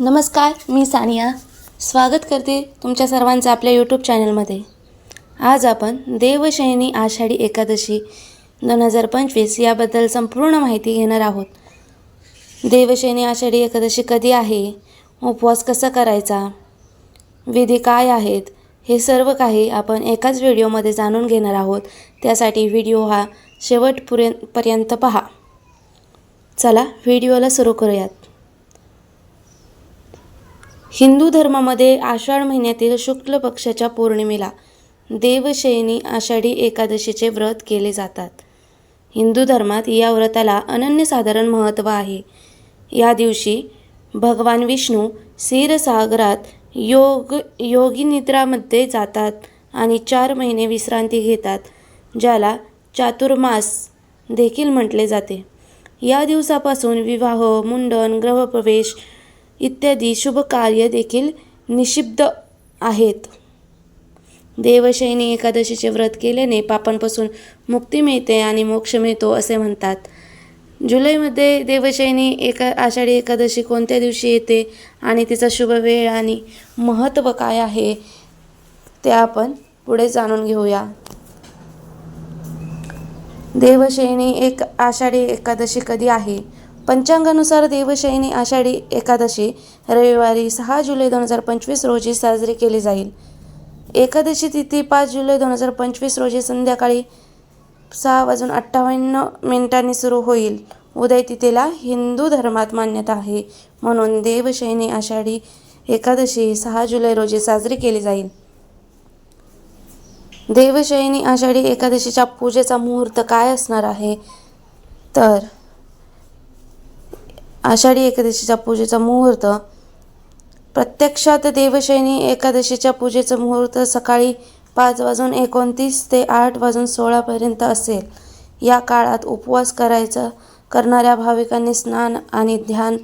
नमस्कार मी सानिया. स्वागत करते तुमच्या सर्वांचं आपल्या यूट्यूब चॅनलमध्ये आज आपण देवशयनी आषाढी एकादशी दोन हजार पंचवीस याबद्दल संपूर्ण माहिती घेणार आहोत. देवशयनी आषाढी एकादशी कधी आहे? उपवास कसा करायचा? विधी काय आहेत? हे सर्व काही आपण एकाच व्हिडिओमध्ये जाणून घेणार आहोत. त्यासाठी व्हिडिओ हा शेवटपुरे पर्यंत पहा. चला व्हिडिओला सुरू करूयात. हिंदू धर्मामध्ये आषाढ महिन्यातील शुक्ल पक्षाच्या पौर्णिमेला देवशयनी आषाढी एकादशीचे व्रत केले जातात. हिंदू धर्मात या व्रताला अनन्यसाधारण महत्त्व आहे. या दिवशी भगवान विष्णू क्षीरसागरात योग योगी निद्रामध्ये जातात आणि चार महिने विश्रांती घेतात ज्याला चातुर्मास देखील म्हटले जाते. या दिवसापासून विवाह मुंडन ग्रहप्रवेश इत्यादी शुभ कार्य देखील निषिद्ध आहेत. देवशयनी एकादशीचे व्रत केल्याने पापांपासून मुक्ती मिळते आणि मोक्ष मिळतो असे म्हणतात. जुलैमध्ये देवशयनी एका आषाढी एकादशी कोणत्या दिवशी येते आणि तिचा शुभ वेळ आणि महत्त्व काय आहे ते आपण पुढे जाणून घेऊया. देवशयनी एक आषाढी एकादशी कधी आहे? पंचांगानुसार देवशयनी आषाढी एकादशी रविवारी सहा जुलै दोन हजार पंचवीस रोजी साजरी केली जाईल. एकादशी तिथी पाच जुलै दोन हजार पंचवीस रोजी संध्याकाळी सहा वाजून अठ्ठावन्न मिनिटांनी सुरू होईल. उदय तिथीला हिंदू धर्मात मान्यता आहे म्हणून देवशयनी आषाढी एकादशी सहा जुलै रोजी साजरी केली जाईल. देवशयनी आषाढी एकादशीच्या पूजेचा मुहूर्त काय असणार आहे? तर आषाढी एकादशीच्या पूजेचा मुहूर्त. प्रत्यक्षात देवशयनी एकादशीच्या पूजेचं मुहूर्त सकाळी पाच वाजून एकोणतीस ते आठ वाजून सोळापर्यंत असेल. या काळात उपवास करायचा. करणाऱ्या भाविकांनी स्नान आणि ध्यान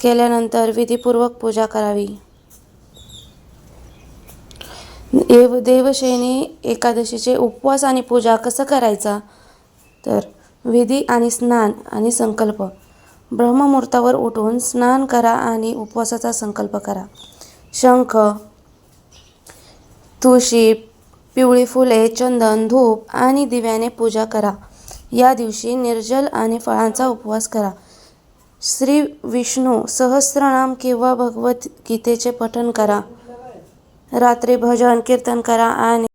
केल्यानंतर विधीपूर्वक पूजा करावी. देव देवशयनी एकादशीचे उपवास आणि पूजा कसं करायचा? तर विधी आणि स्नान आणि संकल्प. ब्रह्ममुहूर्तावर उठून स्नान करा आणि उपवासाचा संकल्प करा. शंख तुळशी पिवळी फुले चंदन धूप आणि दिव्याने पूजा करा. या दिवशी निर्जल आणि फळांचा उपवास करा. श्री विष्णू सहस्रनाम किंवा भगवद्गीतेचे पठण करा. रात्री भजन कीर्तन करा आणि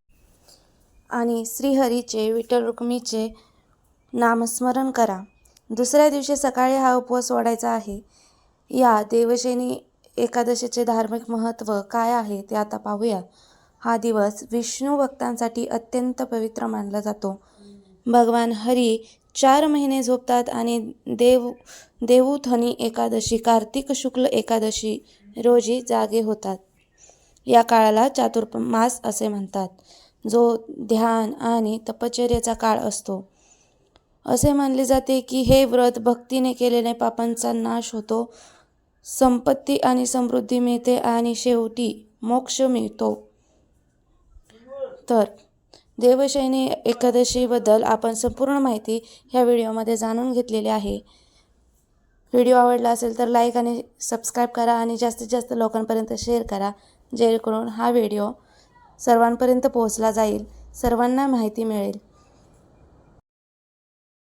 आणि श्रीहरीचे विठ्ठल रुक्मीचे नामस्मरण करा. दुसऱ्या दिवशी सकाळी हा उपवास सोडायचा आहे. या देवशेनी एकादशीचे धार्मिक महत्त्व काय आहे ते आता पाहूया. हा दिवस विष्णू भक्तांसाठी अत्यंत पवित्र मानला जातो. भगवान हरी चार महिने झोपतात आणि देव देवूथनी एकादशी कार्तिक शुक्ल एकादशी रोजी जागे होतात. या काळाला चातुर्मास असे म्हणतात. जो ध्यान आणि तपश्चर्याचा काळ असतो. असे मानले जाते की हे व्रत भक्तीने केलेल्या पापांचा नाश होतो. संपत्ती आणि समृद्धी मिळते आणि शेवटी मोक्ष मिळतो. तर देवशयनी एकादशीबद्दल आपण संपूर्ण माहिती ह्या व्हिडिओमध्ये जाणून घेतलेली आहे. व्हिडिओ आवडला असेल तर लाईक आणि सबस्क्राईब करा आणि जास्तीत जास्त लोकांपर्यंत शेअर करा जेणेकरून हा व्हिडिओ सर्वांपर्यंत पोहोचला जाईल सर्वांना माहिती मिळेल.